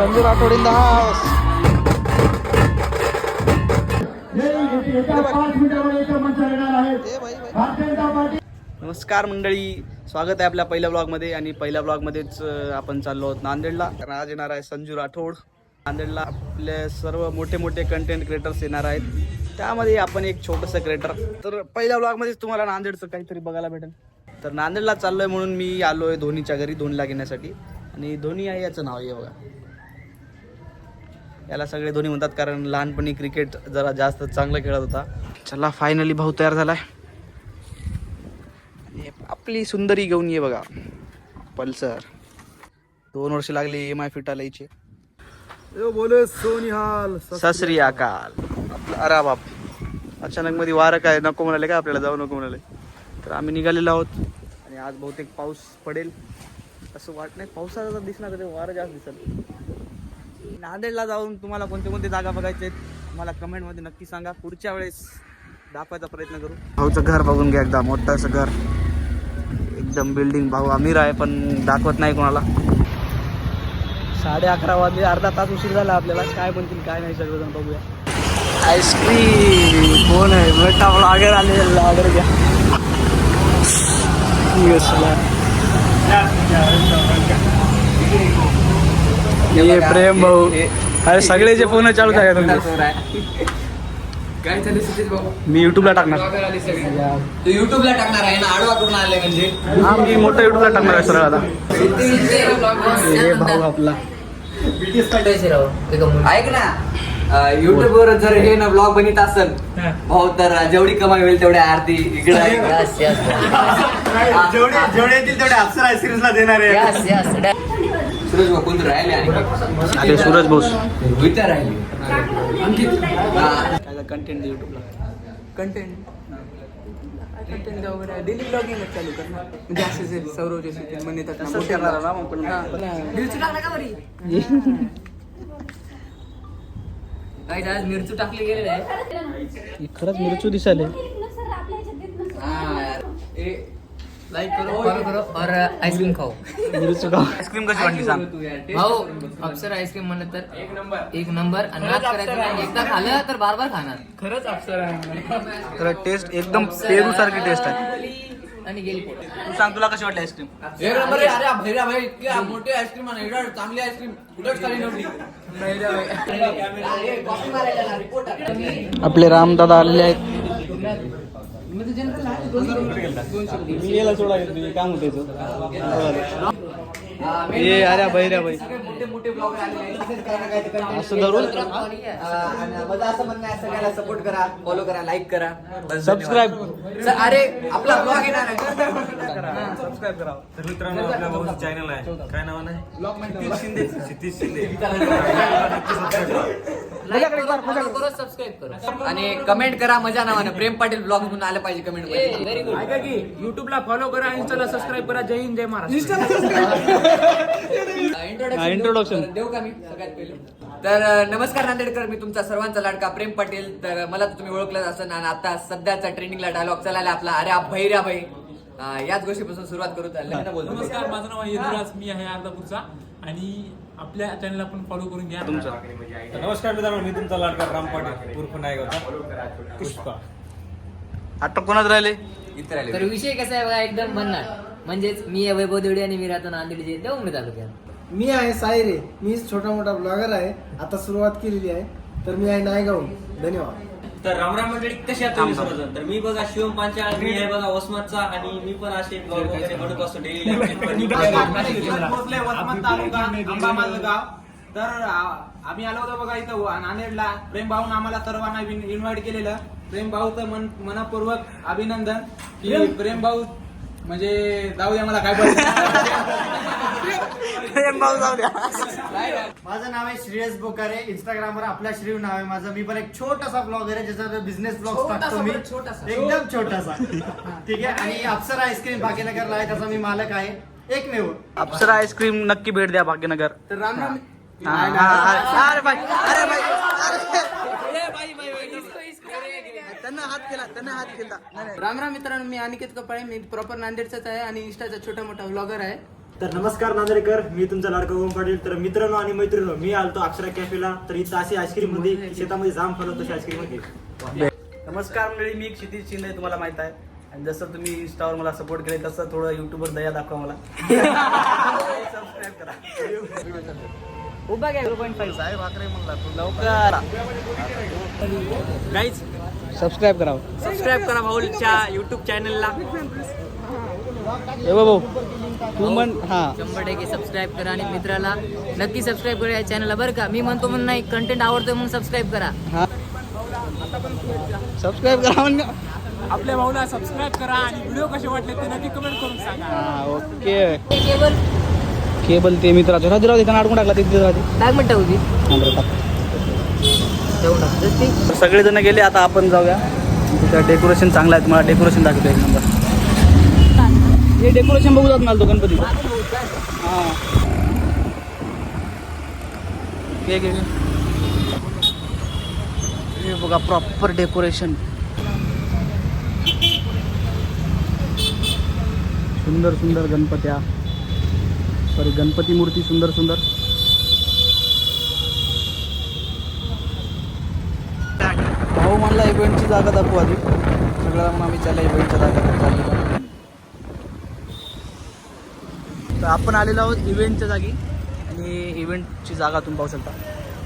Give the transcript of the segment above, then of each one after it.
Sanju Rathod in the house. नमस्कार मंडळी स्वागत आहे आपल्या पहिल्या ब्लॉगमध्ये आणि पहिल्या ब्लॉगमध्येच आपण चाललो आहोत नांदेडला. कारण आज येणार आहे संजू राठोड. नांदेडला आपले सर्व मोठे मोठे कंटेंट क्रिएटर्स येणार आहेत. त्यामध्ये आपण एक छोटंसं क्रिएटर तर पहिल्या ब्लॉगमध्येच तुम्हाला नांदेडचं काहीतरी बघायला भेटेल. तर नांदेडला चाललोय म्हणून मी आलो आहे धोनीच्या घरी धोनीला घेण्यासाठी. आणि धोनी आहे याचं नाव आहे बघा. याला सगळे धोनी म्हणतात कारण लहानपणी क्रिकेट जरा जास्त चांगलं खेळत होता. चला फायनली भाऊ तयार झालाय. आणि आपली सुंदरी घेऊन ये बघा पल्सर. दोन वर्ष लागली एम आय फिटाला यायचे बोले सोनिहाल ससरी अकाल. आपलं अरा बाप. अचानक मध्ये वारं काय नको म्हणाले का आपल्याला? जाऊ नको म्हणाले. तर आम्ही निघालेलो आहोत. आणि आज बहुतेक पाऊस पडेल. असं वाट नाही पावसाचा दिसणार तर वारं जास्त दिसेल. नांदेडला जाऊन तुम्हाला कोणते कोणते जागा बघायचे आहेत मला कमेंटमध्ये नक्की सांगा. पुढच्या वेळेस दाखवायचा प्रयत्न करू. भाऊचं घर बघून घ्या एकदा मोठं असं घर. एकदम बिल्डिंग भाऊ अमीर आहे पण दाखवत नाही कोणाला. साडे अकरा वाजले अर्धा तास उशीर झाला आपल्याला. काय म्हणतील काय नाही सगळं बघूया. आईस्क्रीम कोण आहे? बेटा ब्लॉगर आले ब्लॉगर घ्या. Yes, ये प्रेम भाऊ. अरे सगळे जे फोन चालू आहे. तुमचे काय भाऊ? मी युट्यूबला टाकणार. तू युट्यूबला टाकणार आहे ना? आडवा करून आले म्हणजे? हा मी मोठं युट्यूबला टाकणार आहे सरळ आता. हे भाऊ आपला. ऐक ना युट्यूब वर जर हे ना ब्लॉग बनत असेल भाऊ तर जेवढी कमाई होईल तेवढ्या आरती इकडे जेवढे जेवढे येतील तेवढे अप्सरा आईस्क्रीमला देणार आहे. सुरेश भाऊ कोणतं राहिले आणि अरे सूरज बोस इथं राहिले. कंटेंट युट्यूबला कंटेंट कंटेंट वगैरे. डेली ब्लॉगिंग चालू करणार म्हणजे असे सौरव करणार. ना मग पण आज मिरचू टाकली गेलेले आहे. खरंच मिरचू दिसायले. लाईक करो फॉलो करो और आईस्क्रीम खाओ। मिरचू का आईस्क्रीम कशी वाटली सांग भाऊ अप्सर आईस्क्रीम म्हणलं तर एक नंबर एक नंबर करायचं नाही. एकदा खाल्लं तर बार बार खाणार. खरंच अप्सरा आहे तर टेस्ट एकदम पेरू सारखी टेस्ट आहे. आणि गेली पोट. तू सांग तुला कशी वाटली आईस्क्रीम एक नंबर आहे. अरे भैरा भाई इतकी मोठी आईस्क्रीम आणि एवढं चांगली आईस्क्रीम कुठंच खाली नव्हती आपले रामदादा आलेले आहेत. मी गेला सोडा काम होते ये अरे भैऱ्या भाई मोठे मोठे ब्लॉग आलेले असं धरून माझं असं म्हणणं आहे सगळ्याला सपोर्ट करा फॉलो करा लाईक करा. बस सबस्क्राईब अरे आपला ब्लॉग येणार तर मित्रांनो आपल्या भाऊचं चॅनल आहे. काय नाव आहे? क्षितिज शिंदे क्षितिज शिंदे. आणि कमेंट करा मजा नावानं प्रेम पाटील ब्लॉग म्हणून आलं पाहिजे कमेंट की युट्यूबला फॉलो करा इंस्टाला सबस्क्राईब करा. जय हिंद जय महाराष्ट्र. introduction. देऊ का मी? सगळ्यात पहिले. तर नमस्कार नांदेडकर मी तुमचा सर्वांचा लाडका प्रेम पाटील. तर मला तर तुम्ही ओळखलं असेल आणि आता सध्याचा ट्रेंडिंगला डायलॉग चालला आपला. अरे भाई. अ, याच गोष्टीपासून सुरुवात करू चाललं बोलतो. नमस्कार माझं नाव आहे यदुराज. मी आहे अर्धापूरचा. आणि आपल्या चॅनलला पण फॉलो करून घ्या. तर नमस्कार मित्रांनो मी तुमचा लाडका राम पाटील उर्फ नायगावचा. पुष्पा. आता कोणाच राहिले? इथे राहिले. तर विषय कसा आहे बघा एकदम भन्नाट. म्हणजेच मी आहे वैभव देवडे आणि मी राहतो नांदेड जिल्ह्यात देवंगडी तालुक्यात. मी आहे सायरे मी छोटा मोठा ब्लॉगर आहे. आता सुरुवात केलेली आहे. तर मी आहे नायगाव धन्यवाद. तर रामराम मंडळी कशी आहात तुम्ही सर्वजण तर मी बघा शिवम पांचाळ मी आहे बघा वसमतचा आणि मी पण असे ब्लॉग वगैरे असतो डेली आंबा माझं गाव तर आम्ही आलो होतो बघा इथं नांदेडला. प्रेम भाऊन आम्हाला सर्वांना इन्व्हाइट केलेलं. प्रेम भाऊचं मन मनपूर्वक अभिनंदन. की प्रेम भाऊ म्हणजे जाऊ द्या. मला काय माझं नाव आहे श्रेयस बोकारे. इंस्टाग्रामवर आपला श्रीव नाव आहे माझं. मी पण एक छोटासा ब्लॉगर आहे ज्याचा बिझनेस ब्लॉग टाकतो मी. एकदम छोटासा. ठीक आहे? आणि अप्सरा आईस्क्रीम भाग्यनगरला आहे त्याचा मी मालक आहे. एकमेव. अप्सरा आईस्क्रीम नक्की भेट द्या भाग्यनगर. तर राम राम. अरे भाई अरे भाई. त्यांना हात केला त्यांना हात केला. राम राम मित्रांनो मी अनिकेत कपाळे मी प्रॉपर नांदेडचाच आहे आणि इंस्टाचा छोटा मोठा व्लॉगर आहे. तर नमस्कार नांदेडकर मी तुमचा लाडका ओम पाटील. तर मित्रांनो आणि मैत्रिणी मी आलतो अक्षरा कॅफेला. तर इथं अशी आईस्क्रीममध्ये शेतामध्ये जाम फलवतो तशी आईस्क्रीममध्ये. नमस्कार मंडळी मी क्षितिज शिंदे तुम्हाला माहीत आहे. आणि जसं तुम्ही इंस्टावर मला सपोर्ट केले तसं थोडं युट्यूबवर दया दाखवा मला. सबस्क्राईब करा उभा घ्या साहेब म्हणला लवकर सबस्क्राईब करा सबस्क्राईब करा भाऊच्या युट्यूब चॅनलला हे भाऊ तू म्हण हा. शंभर टक्के सबस्क्राईब करा आणि मित्राला नक्की सबस्क्राईब करा या चॅनलला बरं का. मी म्हणतो म्हणून नाही कंटेंट आवडतोय म्हणून सबस्क्राईब करा. हा. सबस्क्राईब करा म्हण आपल्या भाऊला सबस्क्राईब करा आणि व्हिडिओ कसे वाटले ते नक्की कमेंट करून सांगा. हा ओके. केबल केबल ते मित्राचं. राहते राहते त्यांना अडकून टाकला तिथे राहते काय मिनिटं होती टाक. सगळेजण गेले आता आपण जाऊया. तिथं डेकोरेशन चांगलं आहे मला डेकोरेशन दाखवतो एक नंबर हे डेकोरेशन बघू जात मला तो गणपती. हां. घे, हे बघा प्रॉपर डेकोरेशन सुंदर सुंदर गणपत्या. सॉरी गणपती मूर्ती सुंदर सुंदर. भाऊ म्हणला इव्हेंटची जागा दाखवू आधी सगळ्याला म्हणून आम्ही त्याला इव्हेंटच्या जागा चाललो तर आपण आलेलो आहोत इव्हेंटच्या जागी. आणि इव्हेंटची जागा तुम्ही पाहू शकता.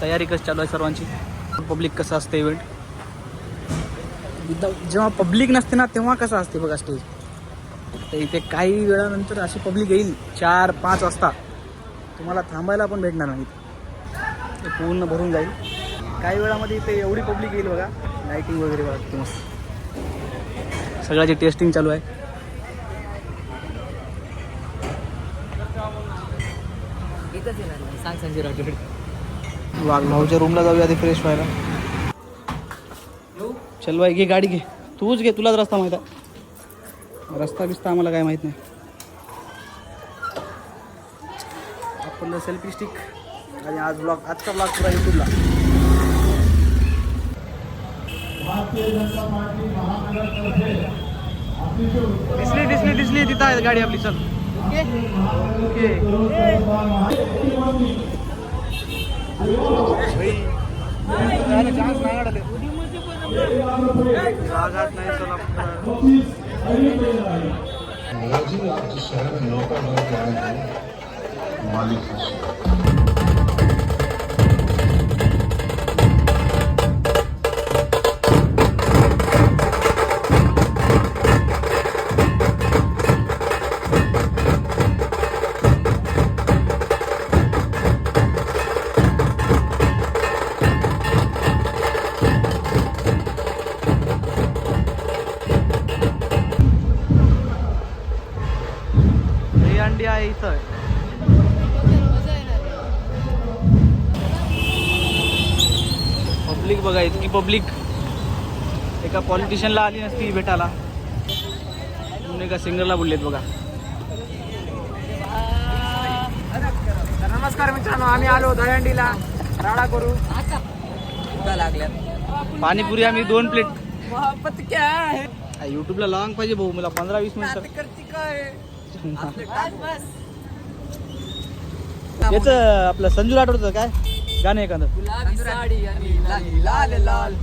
तयारी कशी चालू आहे सर्वांची? पब्लिक कसं असते इव्हेंट विदाऊट जेव्हा पब्लिक नसते ना तेव्हा कसं असते बघा स्टेज तर इथे काही वेळानंतर अशी पब्लिक येईल. चार पाच वाजता. तुम्हाला थांबायला पण भेटणार नाही. पूर्ण भरून जाईल. काही वेळामध्ये इथे एवढी पब्लिक येईल बघा. लाईटिंग वगैरे किती मस्त. सगळ्याची टेस्टिंग चालू आहे. सांग संजय राठोड. वाघ भाऊच्या रूमला जाऊया आधी फ्रेश व्हायला. चल बाई घे गाडी घे. तूच घे तुलाच रस्ता माहीत आहे. रस्ता बिस्ता आम्हाला काय माहीत नाही. आपण सेल्फी स्टिक आणि आज ब्लॉग आजचा ब्लॉग पुरा युट्यूबला दिसली दिसली दिसली तिथं आहे गाडी आपली चल. ओके. जागाच नाही चला राजी आपके शहर में नौका बन के आए हैं। मालिक आहे इथं पब्लिक बघा इतकी पब्लिक एका पॉलिटिशियनला आली नसती भेटायला. म्हणून एका सिंगरला बोललेत बघा. नमस्कार मित्रांनो आम्ही आलो दहंडीला राडा करू. लागल्या पाणीपुरी आम्ही दोन प्लेट युट्यूबला लॉंग पाहिजे भाऊ मला पंधरा वीस मिनिट याच आपलं संजू राठोडचं काय? गाणं एखादं. गुलाबी साडी आणि लाल लाल लाल.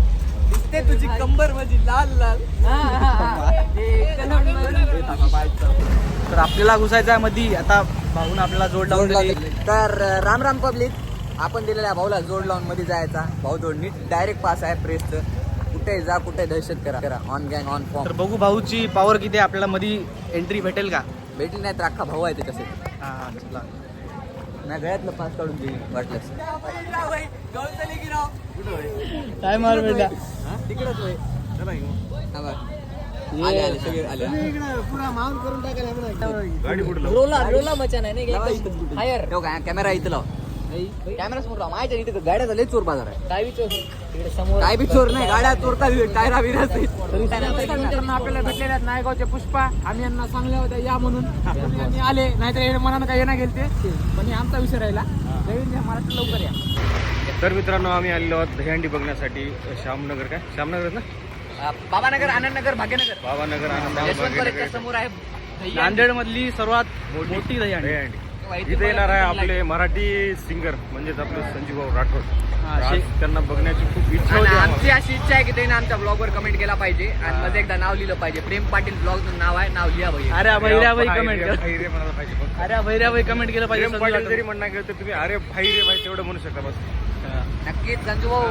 दिसते तुझी कंबर माझी लाल लाल. तर आपल्याला घुसायचं आहे मध्ये आता भाऊन आपल्याला जोड लावून दिली. तर राम राम पब्लिक. आपण दिलेल्या भाऊला जोड लावून मध्ये जायचा. भाऊ जोड नीट डायरेक्ट पास आहे प्रेसचं कुठे जा कुठे दहशत करा. करा. ऑन गँग ऑन तर फॉर्म बघू भाऊची पॉवर किती आहे. आपल्याला मध्ये एंट्री भेटेल का? भेटली नाही तर अख्खा भाऊ आहे ते कसे हा चला. नाही गळ्यातलं पास काढून देईल काय मार बेटा? तिकडेच आले आले सगळे आले. रोला रोला मचान आहे नाही हायर. कॅमेरा इथं लाव. कॅमेरा समोर लाव माझ्या इथे गाड्याचा लय चोर बाजार आहे. काय विचार तिकडे समोर. काय बी चोर नाही गाड्या चोरता टायरा बिरा मित्रांनो आपल्याला भेटलेले आहेत नायगावचे पुष्पा. आम्ही यांना सांगले होते या म्हणून. पण यांनी आले नाहीतर हे मनानं काही येणार गेलते. पण हे आमचा विषय राहिला. नवीन महाराष्ट्र लवकर या. तर मित्रांनो आम्ही आलेलो आहोत दहीहंडी बघण्यासाठी. श्यामनगर काय? श्यामनगर ना? बाबानगर आनंदनगर भाग्यनगर. बाबानगर आनंद यशवंत कॉलेजच्या समोर आहे नांदेड मधली सर्वात मोठी दहीहंडी. इथे येणार आहे आपले मराठी सिंगर म्हणजेच आपले संजीव भाऊ राठोड. त्यांना बघण्याची खूप इच्छा आणि होती आमची. अशी इच्छा आहे की त्यांनी आमच्या ब्लॉगवर कमेंट केला पाहिजे. आणि मध्ये एकदा नाव लिहिलं पाहिजे. प्रेम पाटील ब्लॉग नाव आहे नाव लिहा पाहिजे अरे भैऱ्याबाई कमेंट भाई. अरे भैऱ्याबाई कमेंट केलं पाहिजे. जरी म्हणणार गेलं तर तुम्ही अरे भाई रे भाई तेवढं म्हणू शकता बस. नक्कीच संजू भाऊ.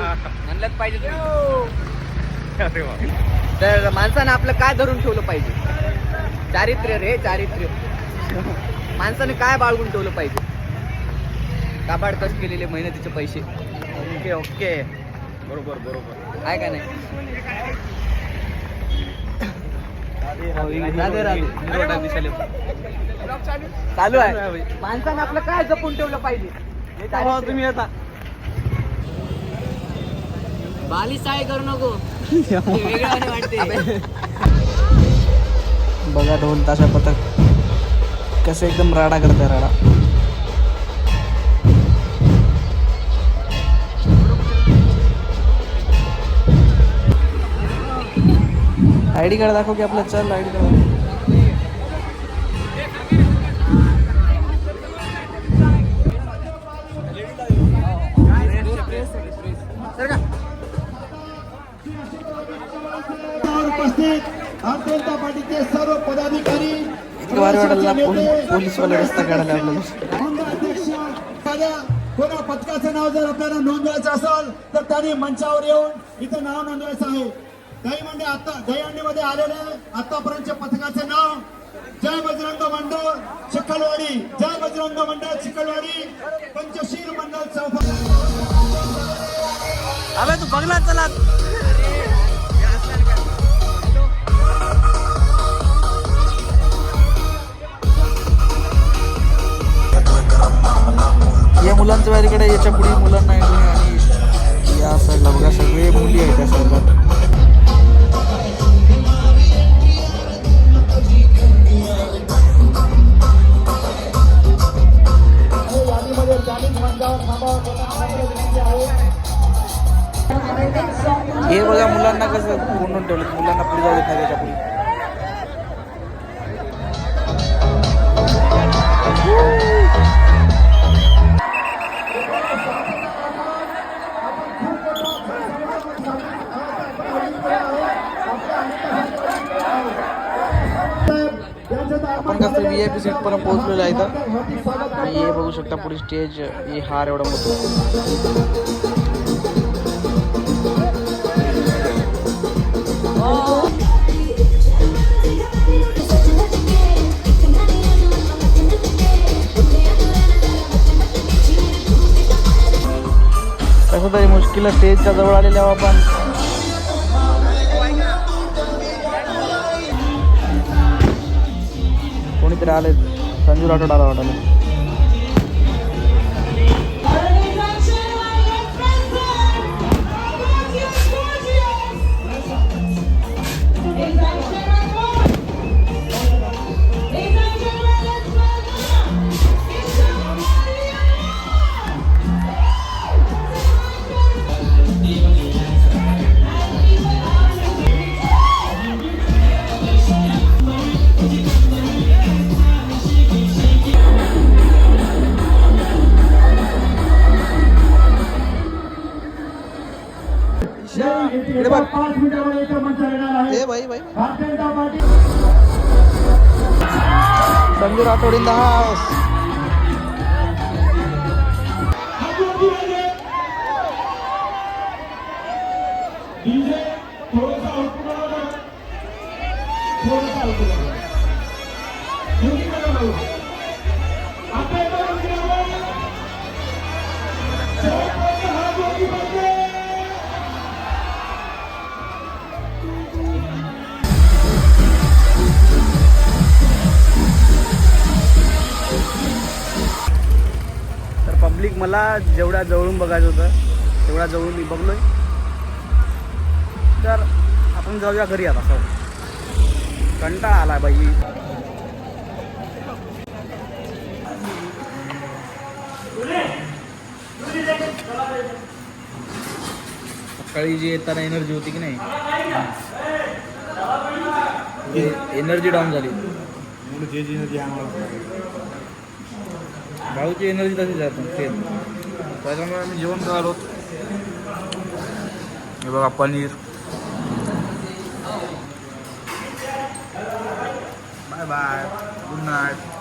म्हणलंच पाहिजे तुम्ही. अरे वा. तर माणसानं आपलं काय धरून ठेवलं पाहिजे? चारित्र्य रे चारित्र्य माणसाने काय बाळगून ठेवलं पाहिजे? काबाड कष्ट केलेले मेहनतीचे पैसे. Okay okay. बरोबर बरोबर. आहे का नाही. चालू आहे. माणसानं आपलं काय जपून ठेवलं पाहिजे? हे. तुम्ही आता बाली साय करू नको. वेगळं वाटते बघा ढोल ताशा पथक कसं एकदम राडा करता राडा. आय डी कार्ड दाखव की आपलं चल आय डी कार्ड उपस्थित अत्यंत पोलीस पोलीसवाले रस्ता काढायला एखाद्या कोणा पथकाचं नाव जर आपल्याला नोंदवायचं असेल तर त्यांनी मंचावर येऊन इथं नाव नोंदवायचं आहे. दहीहंडी आता दहीहंडीमध्ये आलेले आतापर्यंतच्या पथकाचं नाव जय बजरंग मंडळ चिखलवाडी. जय बजरंग मंडळ चिखलवाडी. पंचशील मंडळ चौफा तू बघला चला. मुलांना पुढे जाऊ देत नाही त्याच्या पुढे. आपण कसं व्ही आय पी सीट पर्यंत पोहोचलेलं आहे तर हे बघू शकता पुढे स्टेज हे हार एवढा मोठा. कसं तरी मुश्किल स्टेजच्या जवळ आलेले आपण. कोणीतरी आले संजू राठोड आला वाटायला Janata party. Sanju Rathod in the house. मला जेवढ्या जवळून बघायचं होतं तेवढ्या जवळून मी बघलोय. तर आपण जाऊया घरी आता सर कंटाळा आला बाई. सकाळी जी येताना एनर्जी होती की नाही? एनर्जी डाऊन झाली. जे जे जे आम्हाला भाऊची एनर्जी तशीच आहे पण सेम त्याच्यामुळे आम्ही जेवण करायलो हे बघा paneer. Bye bye. Good night.